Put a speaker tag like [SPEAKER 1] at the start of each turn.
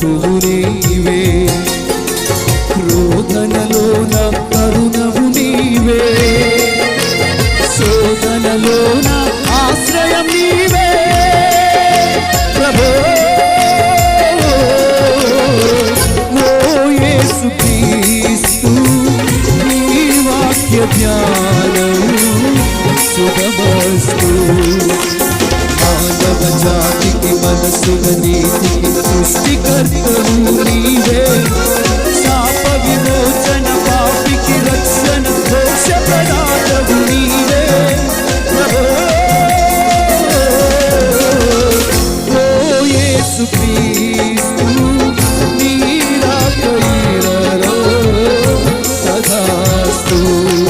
[SPEAKER 1] తోడువు నీవే రోదనలో నా కరుణవు నీవే. శోధనలో నా ఆశ్రయం నీవే. ప్రభో యేసుక్రీస్తు నీ వాక్య జ్ఞానం సుఖమస్తు మానవ జాతి మనసుల నీతికి సృష్టికర్తవు నీవే